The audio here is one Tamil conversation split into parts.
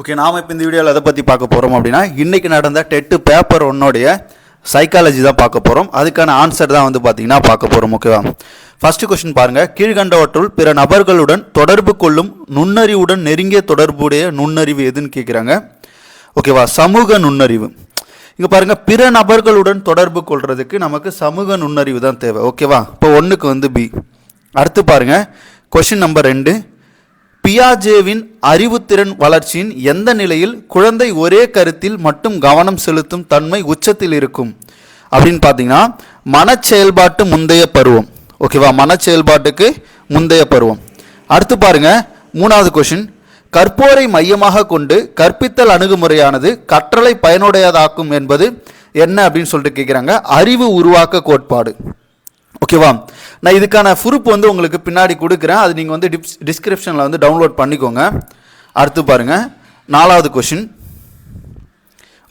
ஓகே நாம் இப்போ இந்த வீடியோவில் எதை பற்றி பார்க்க போகிறோம் அப்படின்னா இன்றைக்கி நடந்த டெட்டு பேப்பர் ஒன்னுடைய சைக்காலஜி தான் பார்க்க போகிறோம் அதுக்கான ஆன்சர் தான் வந்து பார்த்தீங்கன்னா பார்க்க போகிறோம் ஓகேவா ஃபஸ்ட்டு கொஸ்டின் பாருங்கள் கீழ்கண்டவற்றுள் பிற நபர்களுடன் தொடர்பு கொள்ளும் நுண்ணறிவுடன் நெருங்கிய தொடர்புடைய நுண்ணறிவு எதுன்னு கேட்குறாங்க ஓகேவா சமூக நுண்ணறிவு. இங்கே பாருங்கள் பிற நபர்களுடன் தொடர்பு கொள்கிறதுக்கு நமக்கு சமூக நுண்ணறிவு தான் தேவை ஓகேவா இப்போ ஒன்றுக்கு வந்து பி அடுத்து பாருங்க. கொஷின் நம்பர் ரெண்டு. பியாஜேவின் அறிவுத்திறன் வளர்ச்சியின் எந்த நிலையில் குழந்தை ஒரே கருத்தில் மட்டும் கவனம் செலுத்தும் தன்மை உச்சத்தில் இருக்கும்? அப்படின்னு பார்த்தீங்கன்னா மனச்செயல்பாட்டு முந்தைய பருவம். ஓகேவா மனச்செயல்பாட்டுக்கு முந்தைய பருவம். அடுத்து பாருங்க மூணாவது கொஷின் கற்போரை மையமாக கொண்டு கற்பித்தல் அணுகுமுறையானது கற்றலை பயனுடையதாக்கும் என்பது என்ன அப்படின்னு சொல்லிட்டு கேட்குறாங்க அறிவு உருவாக்க கோட்பாடு. ஓகேவா? நான் இதுக்கான ப்ரூப் வந்து உங்களுக்கு பின்னாடி கொடுக்குறேன். அது நீங்கள் வந்து டிப்ஸ் டிஸ்கிரிப்ஷனில் வந்து டவுன்லோட் பண்ணிக்கோங்க. அடுத்து பாருங்கள் நாலாவது கொஷின்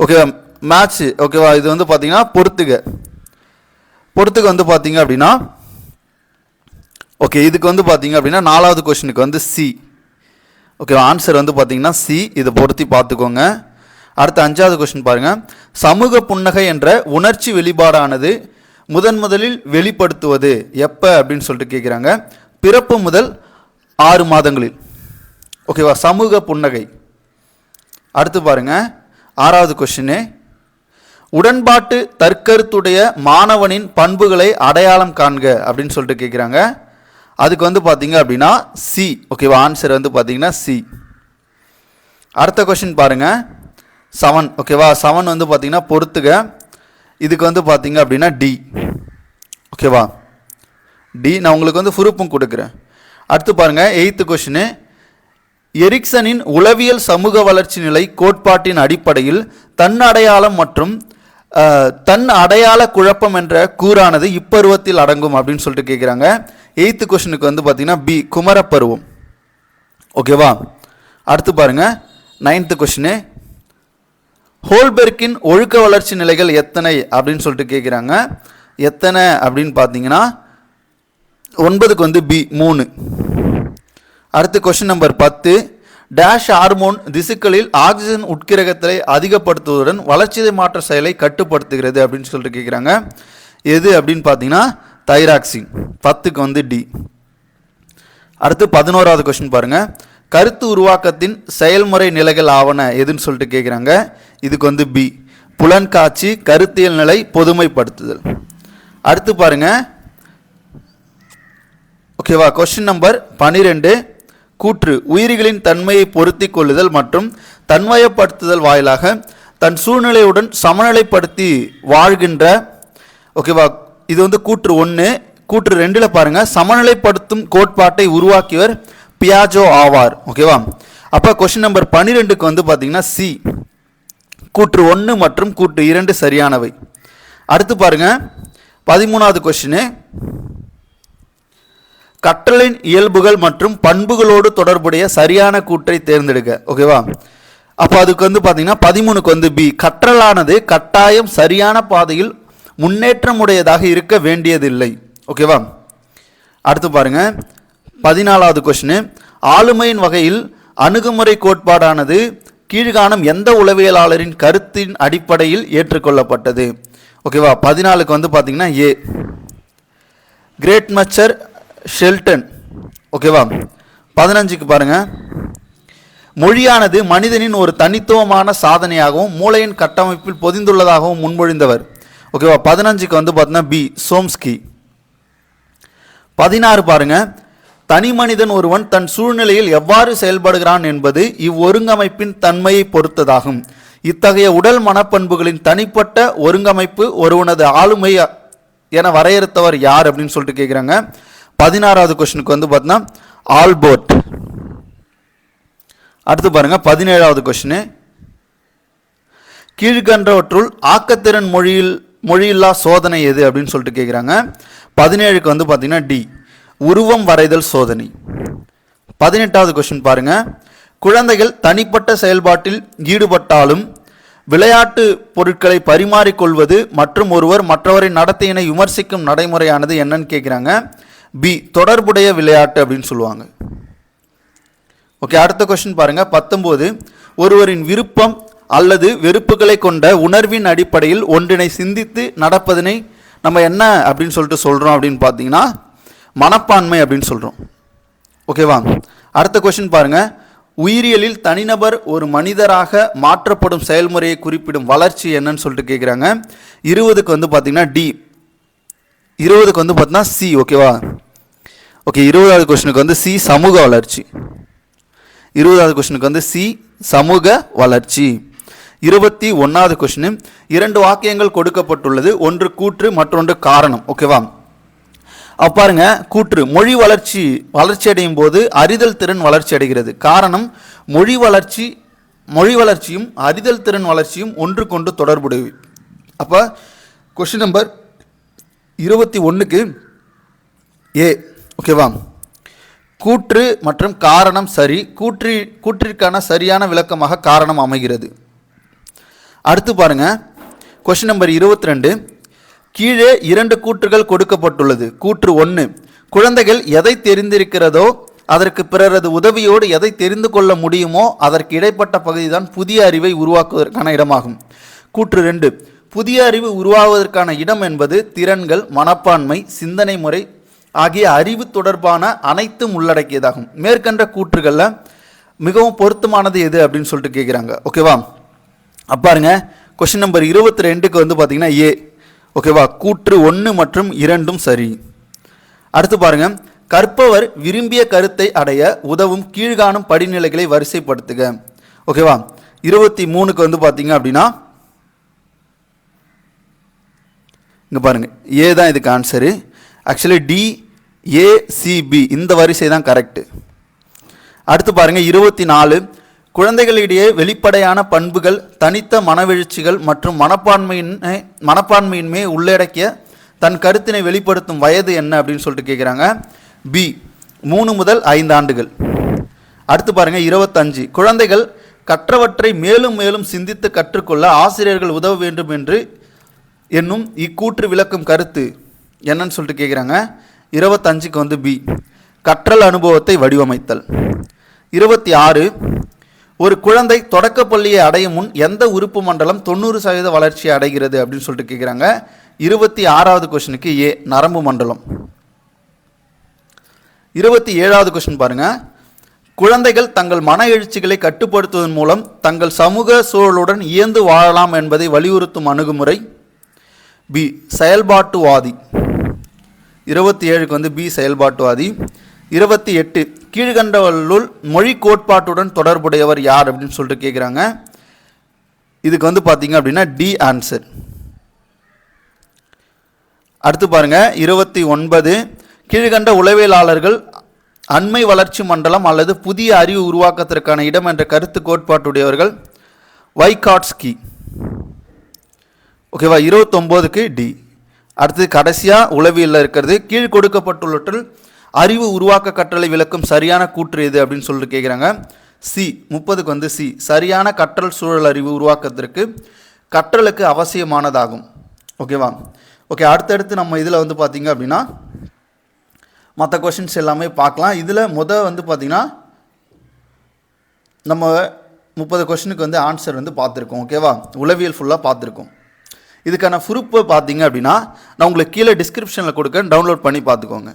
ஓகேவா? மேட்ச்சு ஓகேவா? இது வந்து பார்த்தீங்கன்னா பொறுத்துக. பொறுத்துக்க வந்து பார்த்தீங்க அப்படின்னா ஓகே இதுக்கு வந்து பார்த்தீங்க அப்படின்னா நாலாவது கொஷினுக்கு வந்து சி ஓகே ஆன்சர் வந்து பார்த்தீங்கன்னா சி இதை பொருத்தி பார்த்துக்கோங்க. அடுத்த அஞ்சாவது கொஷின் பாருங்கள் சமூக புன்னகை என்ற உணர்ச்சி வெளிப்பாடானது முதன் முதலில் வெளிப்படுத்துவது எப்போ அப்படின்னு சொல்லிட்டு கேட்குறாங்க பிறப்பு முதல் ஆறு மாதங்களில். ஓகேவா சமூக புன்னகை. அடுத்து பாருங்க. ஆறாவது கொஷினு உடன்பாட்டு தற்கருத்துடைய மாணவனின் பண்புகளை அடையாளம் காண்க அப்படின்னு சொல்லிட்டு கேட்குறாங்க அதுக்கு வந்து பார்த்தீங்க அப்படின்னா சி ஓகேவா ஆன்சர் வந்து பார்த்தீங்கன்னா சி அடுத்த கொஷின் பாருங்க. செவன் ஓகேவா செவன் வந்து பார்த்தீங்கன்னா பொறுத்துக. இதுக்கு வந்து பார்த்தீங்க அப்படின்னா டி ஓகேவா? டி நான் உங்களுக்கு வந்து ஃபுருப்பும் கொடுக்குறேன். அடுத்து பாருங்கள் எயித்து கொஷினு எரிக்சனின் உளவியல் சமூக வளர்ச்சி நிலை கோட்பாட்டின் அடிப்படையில் தன் அடையாளம் மற்றும் தன் அடையாள குழப்பம் என்ற கூறானது இப்பருவத்தில் அடங்கும் அப்படின்னு சொல்லிட்டு கேட்குறாங்க எயித்து கொஷனுக்கு வந்து பார்த்தீங்கன்னா பி குமரப்பருவம். ஓகேவா? அடுத்து பாருங்க நைன்த்து கொஷினு ஹோல்பெர்க்கின் ஒழுக்க வளர்ச்சி நிலைகள் எத்தனை அப்படின்னு சொல்லிட்டு கேட்குறாங்க எத்தனை அப்படின்னு பார்த்தீங்கன்னா ஒன்பதுக்கு வந்து பி மூணு. அடுத்து கொஷின் நம்பர் பத்து. டேஷ் ஹார்மோன் திசுக்களில் ஆக்சிஜன் உட்கிரகத்தை அதிகப்படுத்துவதுடன் வளர்ச்சிதை மாற்ற செயலை கட்டுப்படுத்துகிறது அப்படின்னு சொல்லிட்டு கேட்குறாங்க எது அப்படின்னு பார்த்தீங்கன்னா தைராக்சின். பத்துக்கு வந்து டி அடுத்து பதினோராவது கொஷின் பாருங்கள் கருத்து உருவாக்கத்தின் செயல்முறை நிலைகள் ஆவன எதுன்னு சொல்லிட்டு கேட்குறாங்க இதுக்கு வந்து பி புலன்காட்சி கருத்தியல் நிலை பொதுமைப்படுத்துதல். அடுத்து பாருங்க. ஓகேவா கொஸ்டின் நம்பர் பனிரெண்டு. கூற்று உயிரிகளின் தன்மையை பொருத்திக் கொள்ளுதல் மற்றும் தன்மயப்படுத்துதல் வாயிலாக தன் சூழ்நிலையுடன் சமநிலைப்படுத்தி வாழ்கின்ற ஓகேவா இது வந்து கூற்று ஒன்று கூற்று ரெண்டில் பாருங்க. சமநிலைப்படுத்தும் கோட்பாட்டை உருவாக்கியவர் பியாஜோ ஆவார். ஓகேவா அப்போ கொஷின் நம்பர் பன்னிரெண்டுக்கு வந்து பார்த்தீங்கன்னா சி கூற்று ஒன்று மற்றும் கூற்று இரண்டு சரியானவை. அடுத்து பாருங்க. பதிமூணாவது கொஷினு கற்றலின் இயல்புகள் மற்றும் பண்புகளோடு தொடர்புடைய சரியான கூற்றை தேர்ந்தெடுக்க. ஓகேவா அப்போ அதுக்கு வந்து பார்த்தீங்கன்னா பதிமூணுக்கு வந்து பி கற்றலானது கட்டாயம் சரியான பாதையில் முன்னேற்றமுடையதாக இருக்க வேண்டியதில்லை. ஓகேவா அடுத்து பாருங்கள் பதினாலாவது கொஸ்டின் ஆளுமையின் வகையில் அணுகுமுறை கோட்பாடானது கீழ்காணும் எந்த உளவியலாளரின் கருத்தின் அடிப்படையில் ஏற்றுக்கொள்ளப்பட்டது? ஓகேவா பதினாலுக்கு வந்து பார்த்தீங்கன்னா ஏ கிரேட் மச்சர் ஷெல்டன் ஓகேவா பதினஞ்சுக்கு பாருங்க. மொழியானது மனிதனின் ஒரு தனித்துவமான சாதனையாகவும் மூளையின் கட்டமைப்பில் பொதிந்துள்ளதாகவும் முன்மொழிந்தவர். ஓகேவா பதினஞ்சுக்கு வந்து பார்த்தீங்கன்னா பி சோம்ஸ்கி. பதினாறு பாருங்கள் தனி மனிதன் ஒருவன் தன் சூழ்நிலையில் எவ்வாறு செயல்படுகிறான் என்பது இவ்வொருங்கமைப்பின் தன்மையை பொறுத்ததாகும். இத்தகைய உடல் மனப்பண்புகளின் தனிப்பட்ட ஒருங்கமைப்பு ஒருவனது ஆளுமை என வரையறுத்தவர் யார் அப்படின்னு சொல்லிட்டு கேட்குறாங்க பதினாறாவது கொஸ்டினுக்கு வந்து பார்த்தீங்கன்னா ஆல்போர்ட். அடுத்து பாருங்கள் பதினேழாவது கொஸ்டின் கீழ்கன்றவற்றுள் ஆக்கத்திறன் மொழியில் மொழியில்லா சோதனை எது அப்படின்னு சொல்லிட்டு கேட்குறாங்க பதினேழுக்கு வந்து பார்த்தீங்கன்னா டி. உருவம் வரைதல் சோதனை. பதினெட்டாவது கொஸ்டின் பாருங்க. குழந்தைகள் தனிப்பட்ட செயல்பாட்டில் ஈடுபட்டாலும் விளையாட்டு பொருட்களை பரிமாறிக்கொள்வது மற்றும் ஒருவர் மற்றவரின் நடத்தையினை விமர்சிக்கும் நடைமுறையானது என்னன்னு கேட்குறாங்க பி தொடர்புடைய விளையாட்டு அப்படின்னு சொல்லுவாங்க. ஓகே அடுத்த கொஸ்டின் பாருங்க. பத்தொம்போது ஒருவரின் விருப்பம் அல்லது வெறுப்புகளை கொண்ட உணர்வின் அடிப்படையில் ஒன்றினை சிந்தித்து நடப்பதனை நம்ம என்ன அப்படின்னு சொல்லிட்டு சொல்கிறோம் அப்படின்னு பார்த்தீங்கன்னா மனப்பான்மை அப்படின்னு சொல்கிறோம் ஓகேவா? அடுத்த கொஷின் பாருங்க. உயிரியலில் தனிநபர் ஒரு மனிதராக மாற்றப்படும் செயல்முறையை குறிப்பிடும் வளர்ச்சி என்னன்னு சொல்லிட்டு கேட்குறாங்க இருபதுக்கு வந்து பார்த்தீங்கன்னா டி இருபதுக்கு வந்து பார்த்தீங்கன்னா சி ஓகேவா? ஓகே இருபதாவது கொஷனுக்கு வந்து சி சமூக வளர்ச்சி. இருபதாவது கொஷனுக்கு வந்து சி சமூக வளர்ச்சி. இருபத்தி ஒன்றாவது கொஷின் இரண்டு வாக்கியங்கள் கொடுக்கப்பட்டுள்ளது. ஒன்று கூற்று மற்றொன்று காரணம் ஓகேவா? அப்பாருங்க கூற்று. மொழி வளர்ச்சி வளர்ச்சி அடையும் போது அறிதல் திறன் வளர்ச்சி அடைகிறது. காரணம் மொழி வளர்ச்சி மொழி வளர்ச்சியும் அறிதல் திறன் வளர்ச்சியும் ஒன்று கொண்டு தொடர்புடையவை. அப்போ கொஷின் நம்பர் இருபத்தி ஒன்றுக்கு ஏ. ஓகேவா கூற்று மற்றும் காரணம் சரி. கூற்றி கூற்றிற்கான சரியான விளக்கமாக காரணம் அமைகிறது. அடுத்து பாருங்க கொஷின் நம்பர் இருபத்தி ரெண்டு. கீழே இரண்டு கூற்றுகள் கொடுக்கப்பட்டுள்ளது. கூற்று ஒன்று குழந்தைகள் எதை தெரிந்திருக்கிறதோ அதற்கு பிறரது உதவியோடு எதை தெரிந்து கொள்ள முடியுமோ அதற்கு இடைப்பட்ட பகுதிதான் புதிய அறிவை உருவாக்குவதற்கான இடமாகும். கூற்று ரெண்டு புதிய அறிவு உருவாவதற்கான இடம் என்பது திறன்கள் மனப்பான்மை சிந்தனை முறை ஆகிய அறிவு தொடர்பான அனைத்தும் உள்ளடக்கியதாகும். மேற்கண்ட கூற்றுகளில் மிகவும் பொருத்தமானது எது அப்படின்னு சொல்லிட்டு கேட்குறாங்க ஓகேவா? அப்ப பாருங்க கொஷின் நம்பர் இருபத்தி ரெண்டுக்கு வந்து பார்த்தீங்கன்னா ஏ ஓகேவா கூற்று ஒன்று மற்றும் இரண்டும் சரி. அடுத்து பாருங்க. கற்பவர் விரும்பிய கருத்தை அடைய உதவும் கீழ்காணும் படிநிலைகளை வரிசைப்படுத்துக. ஓகேவா இருபத்தி மூணுக்கு வந்து பார்த்தீங்க அப்படின்னா இங்கே பாருங்க. ஏ தான் இதுக்கு ஆன்சரு ஆக்சுவலி டி ஏசிபி இந்த வரிசை தான் கரெக்டு அடுத்து பாருங்க. இருபத்தி நாலு குழந்தைகளிடையே வெளிப்படையான பண்புகள் தனித்த மனவெழுச்சிகள் மற்றும் மனப்பான்மையின்மை மனப்பான்மையின்மை உள்ளடக்கிய தன் கருத்தினை வெளிப்படுத்தும் வயது என்ன அப்படின்னு சொல்லிட்டு கேட்குறாங்க பி மூணு முதல் ஐந்து ஆண்டுகள். அடுத்து பாருங்கள் இருபத்தஞ்சு. குழந்தைகள் கற்றவற்றை மேலும் மேலும் சிந்தித்து கற்றுக்கொள்ள ஆசிரியர்கள் உதவ வேண்டும் என்று என்னும் இக்கூற்று விளக்கும் கருத்து என்னன்னு சொல்லிட்டு கேட்குறாங்க இருபத்தஞ்சுக்கு வந்து பி கற்றல் அனுபவத்தை வடிவமைத்தல். இருபத்தி ஆறு ஒரு குழந்தை தொடக்க பள்ளியை அடையும் முன் எந்த உறுப்பு மண்டலம் தொண்ணூறு சதவீத வளர்ச்சியை அடைகிறது அப்படின்னு சொல்லிட்டு கேட்குறாங்க இருபத்தி ஆறாவது கொஷனுக்கு ஏ நரம்பு மண்டலம். இருபத்தி ஏழாவது கொஸ்டின் பாருங்கள் குழந்தைகள் தங்கள் மன எழுச்சிகளை கட்டுப்படுத்துவதன் மூலம் தங்கள் சமூக சூழலுடன் இயந்து வாழலாம் என்பதை வலியுறுத்தும் அணுகுமுறை பி செயல்பாட்டுவாதி. இருபத்தி ஏழுக்கு வந்து பி செயல்பாட்டுவாதி. இருபத்தி எட்டு கீழ்கண்டவர்களுள் மொழி கோட்பாட்டுடன் தொடர்புடையவர் யார் அப்படின்னு சொல்லிட்டு கேட்குறாங்க இதுக்கு வந்து பார்த்தீங்க அப்படின்னா டி ஆன்சர். அடுத்து பாருங்கள் இருபத்தி ஒன்பது கீழ்கண்ட உளவியலாளர்கள் அண்மை வளர்ச்சி மண்டலம் அல்லது புதிய அறிவு உருவாக்கத்திற்கான இடம் என்ற கருத்து கோட்பாட்டுடையவர்கள் வைகாட்ஸ்கி. ஓகேவா இருபத்தொம்போதுக்கு டி. அடுத்து கடைசியாக உளவியலில் இருக்கிறது கீழ் கொடுக்கப்பட்டுள்ளவற்றில் அறிவு உருவாக்க கற்றலை விளக்கும் சரியான கூற்று எது அப்படின்னு சொல்லிட்டு கேட்குறாங்க சி முப்பதுக்கு வந்து சி சரியான கற்றல் சூழல் அறிவு உருவாக்கத்திற்கு கற்றலுக்கு அவசியமானதாகும். ஓகேவா ஓகே அடுத்தடுத்து நம்ம இதில் வந்து பார்த்திங்க அப்படின்னா மற்ற கொஷின்ஸ் எல்லாமே பார்க்கலாம். இதில் முத வந்து பார்த்திங்கன்னா நம்ம முப்பது கொஷினுக்கு வந்து ஆன்சர் வந்து பார்த்துருக்கோம். ஓகேவா உளவியல் ஃபுல்லாக பார்த்துருக்கோம். இதுக்கான ப்ரூஃபை பார்த்தீங்க அப்படின்னா நான் உங்களுக்கு கீழே டிஸ்கிரிப்ஷனில் கொடுக்க டவுன்லோட் பண்ணி பார்த்துக்கோங்க.